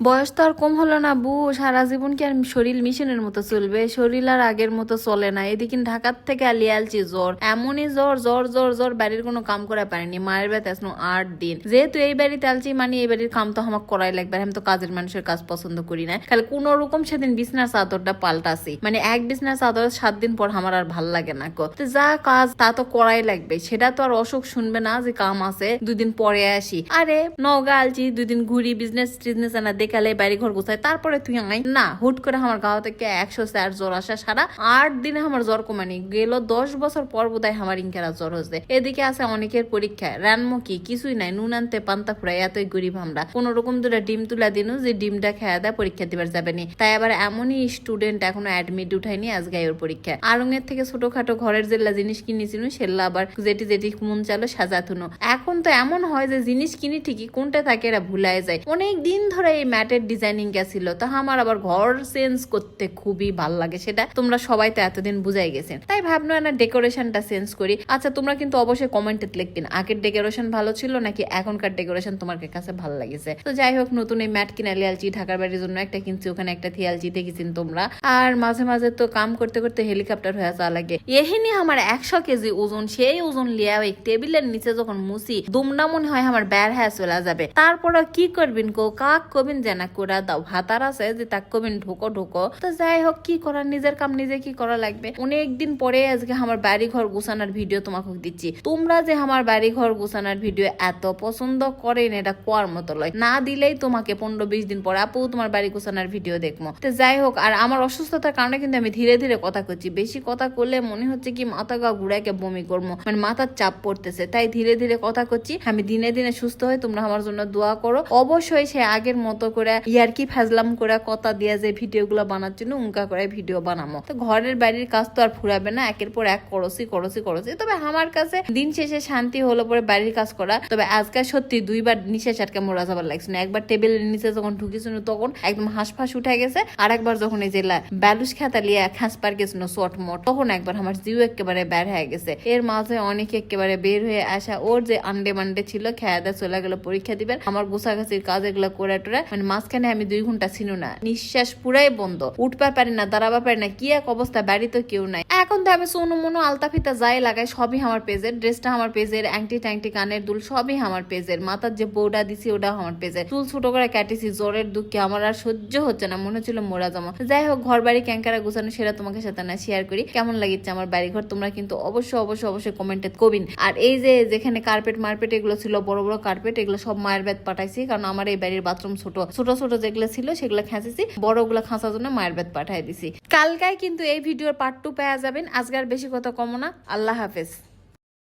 বয়স তো আর কম হলো না বু সারা জীবন কি আর শরীর মিশনের মতো চলবে? শরীর আর আগের মতো চলে না। এদিকে ঢাকার থেকে আলি আলছি জ্বর। এমনই জ্বর জ্বর জ্বর জ্বর। বাড়ির কোনো কাম করা পারিনি। মায়ের বাড়িতে আসনো আট দিন। যেহেতু এই বাড়িতে আলছি মানে এই বাড়ির কাম তো আমার করাই লাগবে। আমি তো কাজের মানুষের কাজ পছন্দ করি না। খালি কোন রকম সেদিন বিছনার চাদরটা পাল্টাছি। মানে এক বিছনার চাদর সাত দিন পর আমার আর ভালো লাগে না তো যা কাজ, তা তো করাই লাগবে। সেটা তো আর অসুখ শুনবে না যে কাম আছে, দুদিন পরে আসি। আরে নগা আলছি দুদিন ঘুরি বিজনেস টিজনেস আনা দেখালে বাড়ি ঘর গোছাই তারপরে তুই আই না, হুট করে আমার গাঁও থেকে একশো চার জ্বর আসা সারা আট দিনে আমার জ্বর কমানি। গেল দশ বছর পর বোধহয় আমার ইনকারা জ্বর হচ্ছে এদিকে আছে অনেকের পরীক্ষা রানমুখী কিছুই নাই, নুন আনতে পান্তা ফুরাই এতই গরিব আমরা। কোন রকম দুটা ডিম তুলা দিনু যে ডিমটা খেয়া দেয় পরীক্ষা দিবার যাবে নি। তাই আবার এমনই স্টুডেন্ট এখনও অ্যাডমিট উঠায়নি আজ আজকে ওর পরীক্ষা। আরঙের থেকে ছোটখাটো ঘরের যেগুলা জিনিস কিনেছিল সেগুলা আবার যেটি যেটি মন চালো সাজাতুনো। এখন তো এমন হয় যে জিনিস কিনি ঠিকই, কোনটা থাকে এরা ভুলাই যায়। অনেক দিন ধরে এই ম্যাটের ডিজাইনিং গেছিল, তা আমার আবার ঘর চেঞ্জ করতে খুবই ভালো লাগে, সেটা তোমরা সবাই তো এতদিন বুঝাই গেছেন। তাই ভাবলো না ডেকোরেশনটা চেঞ্জ করি। আচ্ছা তোমরা কিন্তু অবশ্যই কমেন্টে লিখবেন, আগের ডেকোরেশন ভালো ছিল নাকি এখনকার ডেকোরেশন তোমার কাছে ভালো লাগেছে? তো যাই হোক, নতুন এই ম্যাট কিনা লিয়ালছি ঢাকার বাড়ির জন্য একটা কিনছি, ওখানে একটা থিয়ালছি দেখেছেন তোমরা। আর মাঝে মাঝে তো কাম করতে করতে হেলিকপ্টার হয়ে যাওয়া লাগে। এহিনি আমার একশো কেজি ওজন, সেই ওজন লিয়া ওই টেবিলের নিচে যখন মুসি দুমনা মনে হয় আমার বের হ্যাঁ চলে যাবে। তারপরে কি করবেন কো? কাক কবিন জানা করে দাও ভাতার আছে যে তাক কবিন ঢোকো ঢোকো। তো যাই হোক কি করার নিজের কাম নিজে কি করা লাগবে? অনেক দিন পরে আজকে আমার বাড়ি ঘর গোছানোর ভিডিও তোমাকে দিচ্ছি। তোমরা যে আমার বাড়ি ঘর গোছানোর ভিডিও এত পছন্দ করেন এটা কোয়ার মতো লয়। না দিলেই তোমাকে পনেরো বিশ দিন পর আপু তোমার বাড়ি গোছানোর ভিডিও দেখব তো যাই হোক আর আমার অসুস্থতার কারণে কিন্তু আমি ধীরে ধীরে কথা করছি বেশি কথা করলে মনে হচ্ছে কি মাথা গা ঘুরাকে বমি করব মানে মাথার চাপ পড়তেছে। তাই ধীরে ধীরে কথা করছি আমি দিনে দিনে সুস্থ হয়ে তোমরা আমার জন্য দোয়া করো। অবশ্যই সে আগের মতো করে ইয়ারকি ফাজলাম করে কথা দিয়ে যে ভিডিও গুলো বানার জন্য উঙ্কা করে ভিডিও বানামো। তো ঘরের বাড়ির কাজ তো আর ফুরাবে না, একের পর এক করসি করসি করসি তবে আমার কাছে দিন শেষে শান্তি হলো পরে বাড়ির কাজ করা। তবে আজকে সত্যি দুইবার নিচে চাটকে মোড়া যাবার লাগছে না। একবার টেবিলের নিচে যখন ঢুকেছিল তখন একদম হাঁসফাঁস উঠে গেছে, আর একবার যখন এই যে লা- ব্যালুস খাতা লিয়ে খাঁস পার গেছিল শর্ট মোট, তখন একবার আমার জিও একেবারে বের হয়ে গেছে। এর মাঝে অনেক একেবারে বের হয়ে আসা, ওর যে আন্ডে মান্ডে ছিল খেয়া দেয়া চলে গেল পরীক্ষা দিবেন আমার গোছাগাছির কাজ এগুলো করে টোরে মানে মাঝখানে আমি দুই ঘণ্টা ছিল না। নিঃশ্বাস পুরাই বন্ধ। উঠবার পারি না, দাঁড়াবার পারি না, কি এক অবস্থা, বাড়ি তো কেউ নাই। এখন তো আমি সোনু মনো, আলতা ফিতা যাই লাগাই, সবই আমার পেজের, ড্রেসটা আমার পেজের অ্যাংটি ট্যাংটি কানের দুল সবই আমার পেজের। মাথার যে বউটা দিছি, ওটাও আমার পেজের। চুল ছোট করে কাটিছি, জ্বরের দুঃখে আমার আর সহ্য হচ্ছে না, মনে হচ্ছিল মোরা জমা। যাই হোক ঘর বাড়ি ক্যাঙ্কারা গুছানো সেটা তোমাকে সাথে না শেয়ার করি। কেমন লাগিচ্ছে আমার বাড়ি ঘর তোমরা কিন্তু অবশ্যই অবশ্যই অবশ্যই কমেন্টে কবিন। আর এই যে, যেখানে কার্পেট মার্পেট এগুলো ছিল, বড় বড় কার্পেট এগুলো সব মায়ের বেদ পাঠাইছি, কারণ আমার এই বাড়ির বাথরুম ছোট। ছোট ছোট যেগুলো ছিল সেগুলো খেঁচেছি বড়গুলো খাঁচার জন্য মায়ের বেদ পাঠাই দিছি। কালকায় কিন্তু এই ভিডিওর পার্ট টু পাওয়া যাবেন। আজকে আর বেশি কথা কমনা আল্লাহ হাফেজ।